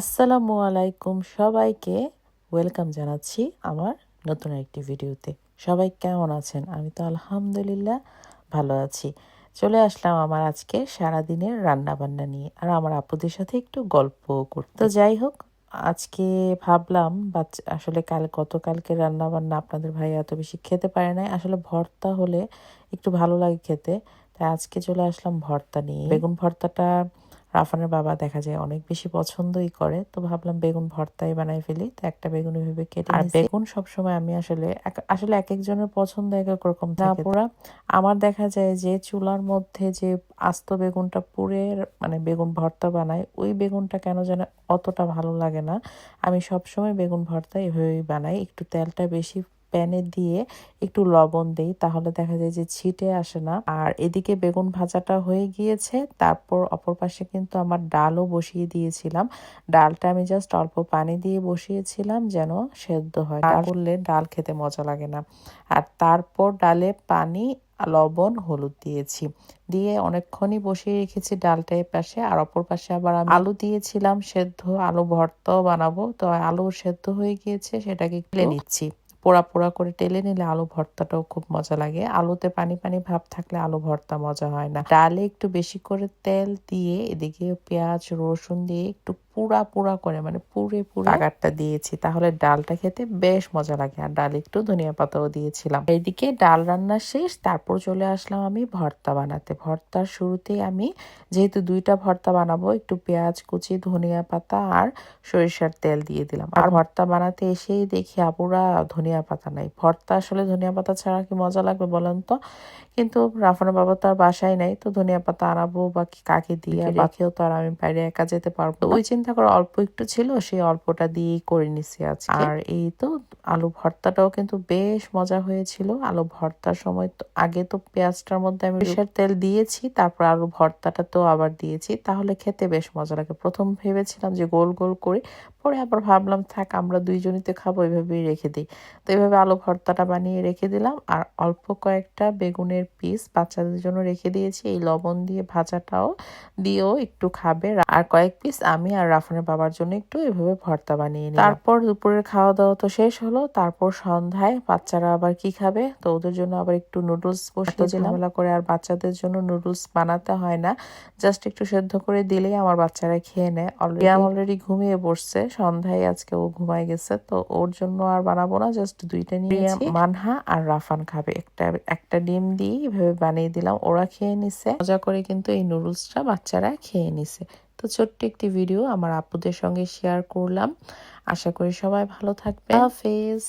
আসসালামু আলাইকুম সবাইকে। ওয়েলকাম জানাচ্ছি আমার নতুন একটি ভিডিওতে। সবাই কেমন আছেন? আমি তো আলহামদুলিল্লাহ ভালো আছি। চলে আসলাম আমার আজকে সারাদিনের রান্না বান্না নিয়ে। আর আমার আপুদের সাথে একটু গল্প করতে। যাই হোক, আজকে ভাবলাম বাচ্চা আসলে কাল, গতকালকে রান্না বান্না আপনাদের ভাই এত বেশি খেতে পারে নাই। আসলে ভর্তা হলে একটু ভালো লাগে খেতে। তাই আজকে চলে আসলাম ভর্তা নিয়ে। বেগুন ভর্তাটা রাফানের বাবা দেখা যায় অনেক বেশি পছন্দই করে। তো ভাবলাম বেগুন ভর্তাই বানাই ফেলি। তো একটা বেগুন ভেবে কেটে আর বেগুন সবসময় আমি আসলে আসলে এক একজনের পছন্দ এক এক রকম না পুরা আমার দেখা যায় যে চুলার মধ্যে যে আস্ত বেগুনটা পুড়ে মানে বেগুন ভর্তা বানায় ওই বেগুনটা কেন যেন অতটা ভালো লাগে না। আমি সবসময় বেগুন ভর্তা এভাবেই বানাই। একটু তেলটা বেশি প্যানে দিয়ে একটু লবণ দেই, তাহলে দেখা যায় যে ছিটে আসে না। আর এদিকে বেগুন ভাজাটা হয়ে গিয়েছে, তারপর অপর পাশে কিন্তু আমার ডালও বসিয়ে দিয়েছিলাম। ডালটা আমি জাস্ট অল্প পানি দিয়ে বসিয়েছিলাম যেন সেদ্ধ হয়। ডাল করলে ডাল খেতে মজা লাগে না। আর তারপর ডালে পানি, লবণ, হলুদ দিয়েছি। দিয়ে অনেকক্ষণই বসিয়ে রেখেছি ডালটা এর পাশে। আর অপর পাশে আবার আমি আলু দিয়েছিলাম সেদ্ধ, আলু ভর্তাও বানাবো। তো আলু সেদ্ধ হয়ে গিয়েছে, সেটাকে তুলে নিচ্ছি। পোড়া পোড়া করে টেলে নিলে আলু ভর্তাটাও খুব মজা লাগে। আলুতে পানি পানি ভাব থাকলে আলু ভর্তা মজা হয় না। ডালে একটু বেশি করে তেল দিয়ে এদিকে পেঁয়াজ, রসুন দিয়ে একটু পুরা পুরা করে মানে পুরে পুরে আগারটা দিয়েছি। তাহলে ডালটা খেতে বেশ মজা লাগে। আর ডাল একটু ধনিয়া পাতাও দিয়েছিলাম। এইদিকে ডাল রান্না শেষ তারপর চলে আসলাম আমি ভর্তা বানাতে। ভর্তার শুরুতেই আমি যেহেতু দুইটা ভর্তা বানাবো একটু পেঁয়াজ কুচি ধনিয়া পাতা আর সরিষার তেল দিয়ে দিলাম। আর ভর্তা বানাতে এসেই দেখি আপুরা ধনিয়া পাতা নাই। ভর্তা আসলে ধনিয়া পাতা ছাড়া কি মজা লাগবে বলেন তো? কিন্তু রাফানো বাবা তো আর বাসায় নাই তো ধনিয়া পাতা আনাবো বা কাকে দিয়ে বাকিও তো আর আমি বাইরে একা যেতে পারব ওই চিন্তা করে অল্প একটু ছিল সেই অল্পটা দিয়েই করে নিছি আজকে। আর এই তো আলু ভর্তাটাও কিন্তু বেশ মজা হয়েছিল। আলু ভর্তার সময় তো আগে তো পেঁয়াজটার মধ্যে আমি সরিষার তেল দিয়েছি তারপর আলু ভর্তাটা তো আবার দিয়েছি। তাহলে খেতে বেশ মজা লাগে। প্রথম ভেবেছিলাম যে গোল গোল করে পরে আবার ভাবলাম থাক আমরা দুইজনই তো খাব এভাবেই রেখে দিই। তো এইভাবে আলু ভর্তাটা বানিয়ে রেখে দিলাম। আর অল্প কয়েকটা বেগুনের পিস বাচ্চাদের জন্য রেখে দিয়েছি। এই লবণ দিয়ে ভাজাটাও দিয়েও একটু খাবে। আর কয়েক পিস আমি আর রাফানের বাবার জন্য একটু এভাবে ভর্তা বানিয়ে নিই তারপর দুপুরের খাওয়া দাওয়া তো শেষ হলো। তারপর সন্ধ্যায় বাচ্চারা আবার কি খাবে? তো ওদের জন্য আবার একটু নুডলস বসতে ঝামেলা করে আর বাচ্চাদের জন্য নুডলস বানাতে হয় না। জাস্ট একটু সেদ্ধ করে দিলেই আমার বাচ্চারা খেয়ে নেয়। অলরেডি অলরেডি ঘুমিয়ে বসছে সন্ধ্যায় আজকে ও ঘুমায় গেছে তো ওর জন্য আর বানাবো না জাস্ট দুইটা নিয়ে মানহা আর রাফান খাবে। একটা একটা ডিম দিয়ে এভাবে বানিয়ে দিলাম ওরা খেয়ে নিছে। মজা করে কিন্তু এই নুডলসটা বাচ্চারা খেয়ে নিছে। তো ছোট্ট একটি ভিডিও আমার আপুদের সঙ্গে শেয়ার করলাম। আশা করি সবাই ভালো থাকবে হাফেজ।